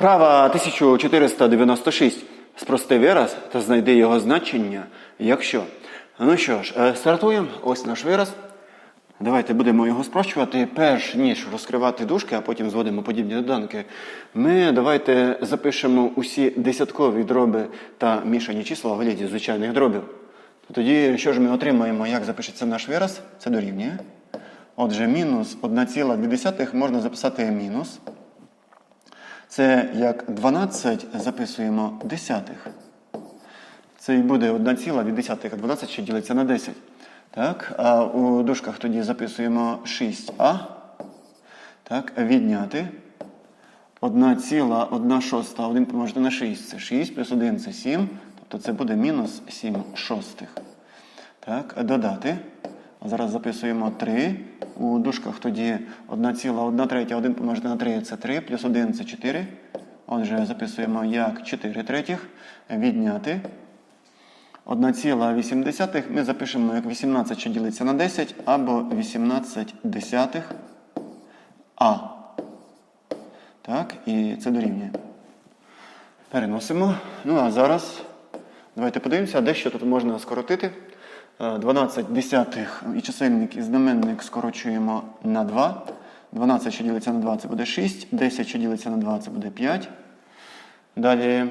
Вправа 1496. Спрости вираз та знайди його значення, якщо. Ну що ж, е, стартуємо. Ось наш вираз. Давайте будемо його спрощувати. Перш ніж розкривати дужки, а потім зводимо подібні доданки. Ми давайте запишемо усі десяткові дроби та мішані числа у вигляді звичайних дробів. Тоді що ж ми отримаємо, як запишеться наш вираз? Це дорівнює. Отже, мінус 1,2 можна записати мінус. Це як 12 записуємо десятих. Це і буде 1,2, а 12 ще ділиться на 10. Так, а у дужках тоді записуємо 6а. Так, відняти 1,1 шоста. 1 помножити на 6 це 6, плюс 1 це 7. Тобто це буде мінус 7 шостих. Так, додати. Зараз записуємо 3. У дужках тоді 1,1 третя, 1 помножити на 3 це 3, плюс 1 це 4. Отже, записуємо як 4 третіх. Відняти. 1,8 ми запишемо як 18, що ділиться на 10, або 18 десятих А. Так, і це дорівнює. Переносимо. Ну а зараз давайте подивимося, дещо тут можна скоротити. Е, 12 десятих і чисельник і знаменник скорочуємо на 2. 12, що ділиться на 2, це буде 6. 10, що ділиться на 2, це буде 5. Далі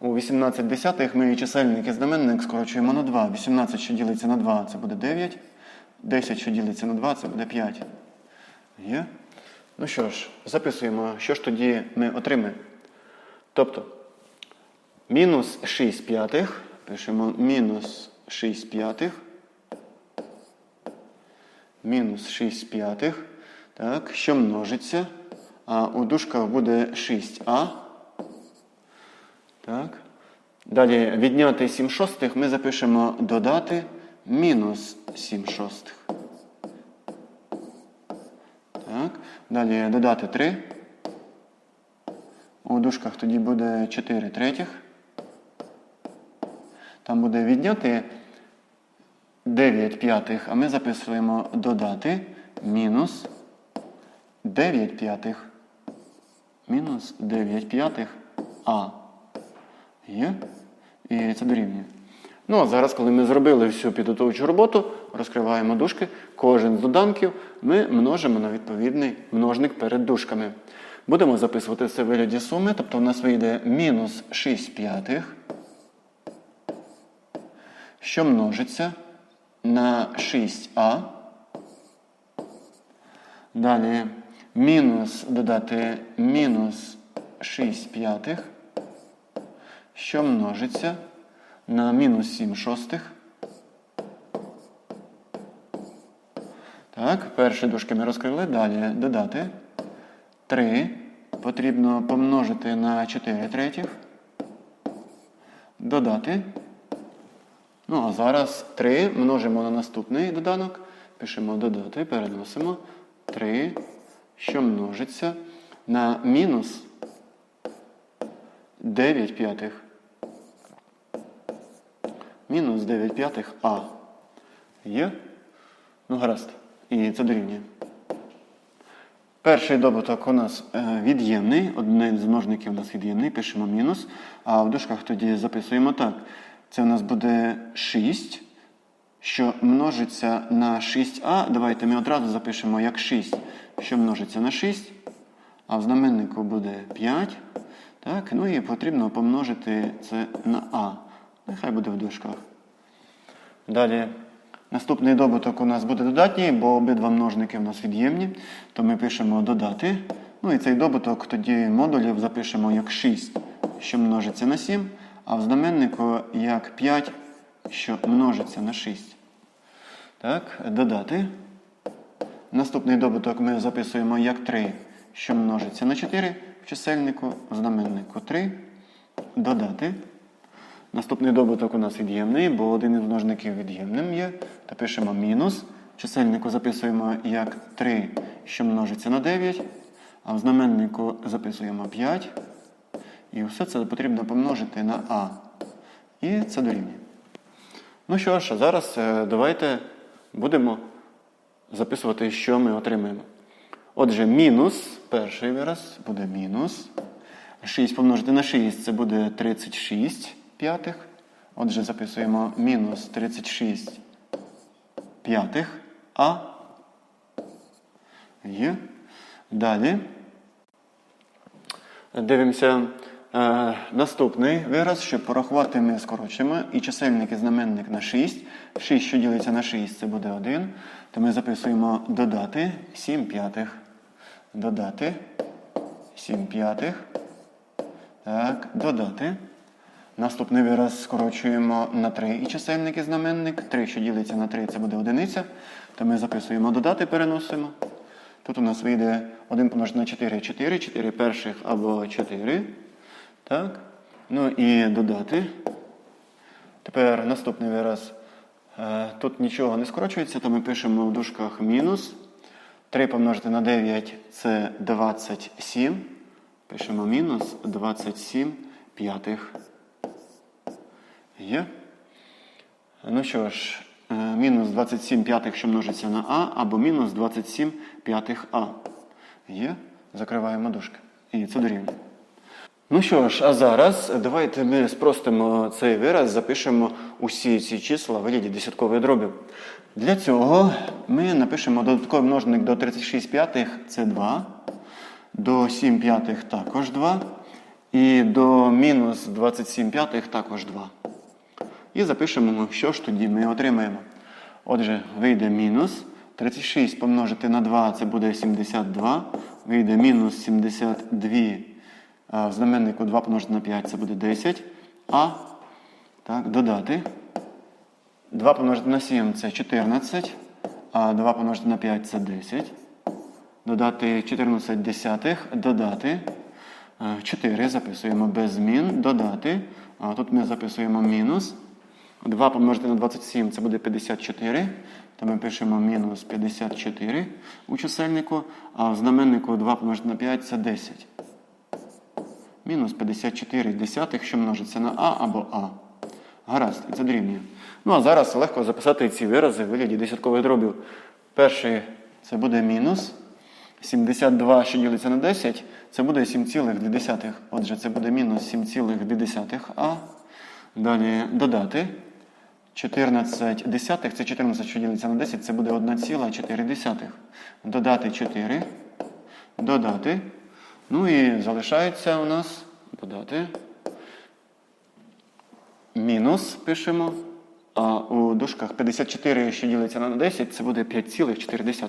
у 18 десятих ми і чисельник і знаменник скорочуємо на 2. 18, що ділиться на 2, це буде 9. 10, що ділиться на 2, це буде 5. Є? Ну що ж, записуємо, що ж тоді ми отримаємо. Тобто, мінус 6 п'ятих. Пишемо мінус 6 п'ятих. Мінус 6 п'ятих. Так, що множиться? А у дужках буде 6а. Так. Далі відняти 7 шостих ми запишемо додати мінус 7 шостих. Так. Далі додати 3. У дужках тоді буде 4 третіх. Там буде відняти 9 п'ятих, а ми записуємо додати мінус 9 п'ятих. Мінус 9 п'ятих А. Є? І це дорівнює. Ну, а зараз, коли ми зробили всю підготовчу роботу, розкриваємо дужки, кожен з доданків ми множимо на відповідний множник перед дужками. Будемо записувати це в вигляді суми, тобто у нас вийде мінус 6 п'ятих, що множиться на 6а. Далі мінус додати мінус 6 п'ятих що множиться на мінус 7 шостих. Так, перші дужки ми розкрили. Далі додати 3. Потрібно помножити на 4 третіх. Додати. Ну, а зараз 3 множимо на наступний доданок. Пишемо додати, переносимо 3, що множиться на мінус 9 п'ятих мінус 9 п'ятих А. Є? Ну, гаразд. І це дорівнює. Перший добуток у нас е, від'ємний. Один з множників у нас від'ємний, пишемо мінус. А в дужках тоді записуємо так. Це у нас буде 6, що множиться на 6а. Давайте ми одразу запишемо як 6, що множиться на 6. А в знаменнику буде 5. Так, ну і потрібно помножити це на А. Нехай буде в дужках. Далі наступний добуток у нас буде додатній, бо обидва множники у нас від'ємні. То ми пишемо додати. Ну і цей добуток тоді модулів запишемо як 6, що множиться на 7, а в знаменнику як 5, що множиться на 6. Так, додати. Наступний добуток ми записуємо як 3, що множиться на 4 в чисельнику, в знаменнику 3. Додати. Наступний добуток у нас від'ємний, бо один із множників від'ємним є. То пишемо мінус. В чисельнику записуємо як 3, що множиться на 9. А в знаменнику записуємо 5. І все це потрібно помножити на А. І це дорівнює. Ну що ж, зараз е, давайте будемо записувати, що ми отримаємо. Отже, мінус, перший вираз буде мінус. 6 помножити на 6 це буде 36 п'ятих. Отже, записуємо мінус 36 п'ятих А. Є. Далі. Дивимося е, наступний вираз, щоб порахувати, ми скорочуємо. І чисельник і знаменник на 6. 6, що ділиться на 6, це буде 1. То ми записуємо додати 7 п'ятих. Додати 7 п'ятих. Так, додати. Наступний вираз скорочуємо на 3 і чисельник і знаменник. 3, що ділиться на 3, це буде одиниця. То ми записуємо додати, переносимо. Тут у нас вийде 1 помножити на 4, 4, 4 перших або 4. Так. Ну і додати. Тепер наступний вираз. Е, Тут нічого не скорочується, то ми пишемо в дужках мінус. 3 помножити на 9 це 27. Пишемо мінус 27 п'ятих. Є. Ну що ж, е, мінус 27 п'ятих, що множиться на А, або мінус 27 п'ятих А. Є. Закриваємо дужки. І це дорівнює. Ну що ж, а зараз давайте ми спростимо цей вираз, запишемо усі ці числа в вигляді десяткових дробів. Для цього ми напишемо додатковий множник до 36 п'ятих це 2, до 7 п'ятих також 2, і до мінус 27 п'ятих також 2. І запишемо, що ж тоді ми отримаємо. Отже, вийде мінус 36 помножити на 2 це буде 72. Вийде мінус 72. В знаменнику 2 помножити на 5 це буде 10. А так, додати. 2 помножити на 7 це 14. А 2 помножити на 5 це 10. Додати 14 десятих. Додати. 4 записуємо без змін. Додати. А тут ми записуємо мінус. 2 помножити на 27 це буде 54. То ми пишемо мінус 54 у чисельнику, а в знаменнику 2 помножити на 5 це 10. Мінус 54 що множиться на А або А. Гаразд, і це дорівнює. Ну а зараз легко записати ці вирази в вигляді десяткових дробів. Перший це буде мінус. 72, що ділиться на 10, це буде 7,2. Отже, це буде мінус 7,2 А. Далі додати. 14 десятих, це 14, що ділиться на 10, це буде 1,4. Додати 4. Додати. Ну і залишається у нас додати. Мінус пишемо. А у дужках 54, що ділиться на 10, це буде 5,4.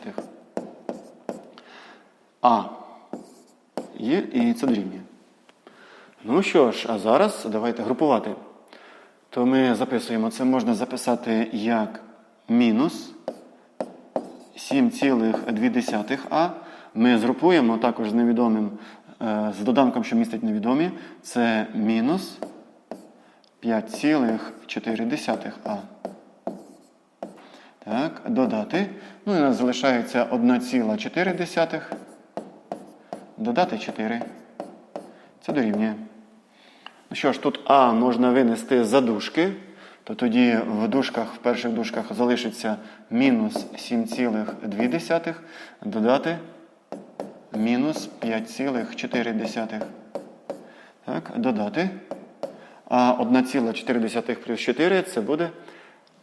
А. Є і це дорівнює. Ну що ж, а зараз давайте групувати. То ми записуємо, це можна записати як мінус 7,2А. Ми згрупуємо також з невідомим, е, з доданком, що містить невідомі, це мінус 5,4А. Так, додати. Ну і у нас залишається 1,4. Додати 4. Це дорівнює. Ну що ж, тут А можна винести за дужки, то тоді в дужках, в перших дужках залишиться мінус 7,2, додати мінус 5,4. Так, додати. А 1,4 плюс 4 це буде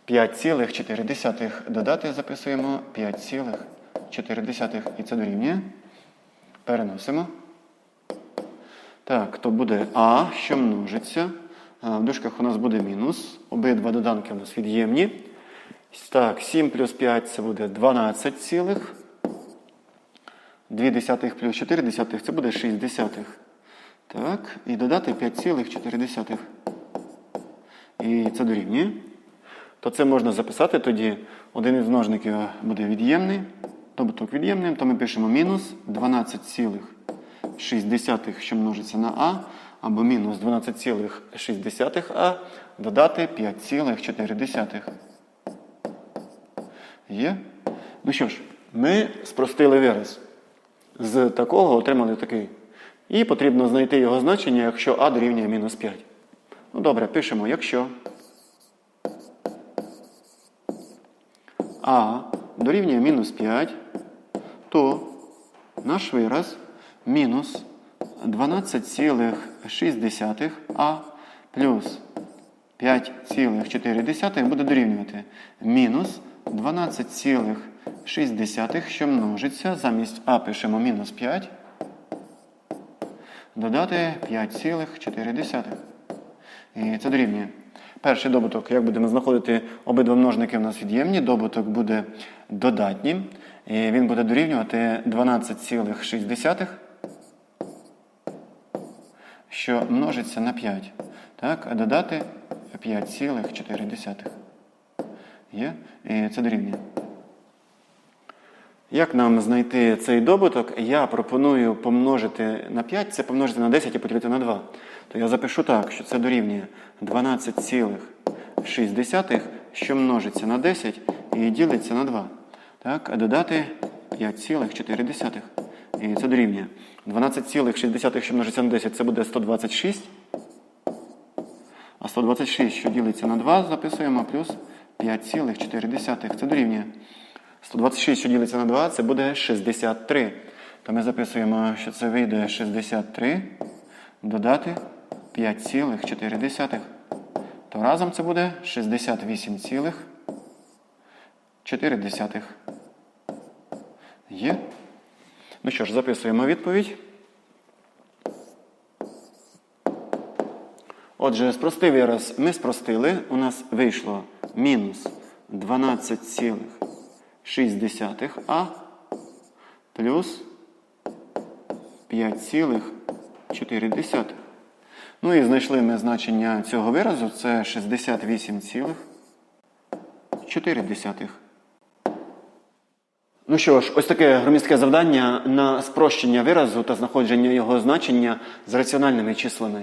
5,4. Додати записуємо 5,4. І це дорівнює. Переносимо. Так, то буде А, що множиться. В дужках у нас буде мінус. Обидва доданки у нас від'ємні. Так, 7 плюс 5 це буде 12 цілих. 2 десятих плюс 4 десятих це буде 6 десятих. Так, і додати 5,4. І це дорівнює. То це можна записати тоді. Один із множників буде від'ємний. Добуток від'ємним, то ми пишемо мінус 12 цілих. 6, що множиться на А, або мінус 12,6А, додати 5,4. Є? Ну що ж, ми спростили вираз. З такого отримали такий. І потрібно знайти його значення, якщо А дорівнює мінус 5. Ну добре, пишемо, якщо А дорівнює мінус 5, то наш вираз мінус 12,6а плюс 5,4 буде дорівнювати мінус 12,6, що множиться, замість а пишемо мінус 5, додати 5,4. І це дорівнює. Перший добуток, як будемо знаходити обидва множники у нас від'ємні, добуток буде додатнім. І він буде дорівнювати 12,6, що множиться на 5. Так, а додати 5,4. Є? І це дорівнює. Як нам знайти цей добуток? Я пропоную помножити на 5, це помножити на 10 і поділити на 2. То я запишу так, що це дорівнює 12,6, що множиться на 10 і ділиться на 2. Так, а додати 5,4. І це дорівнює. 12,6, що множиться на 10, це буде 126. А 126, що ділиться на 2, записуємо плюс 5,4. Це дорівнює. 126, що ділиться на 2, це буде 63. То ми записуємо, що це вийде 63, додати 5,4. То разом це буде 68,4. Є? Ну що ж, записуємо відповідь. Отже, спростий вираз ми спростили. У нас вийшло мінус 12,6а плюс 5,4. Ну і знайшли ми значення цього виразу. Це 68,4. Ну що ж, ось таке громістке завдання на спрощення виразу та знаходження його значення з раціональними числами.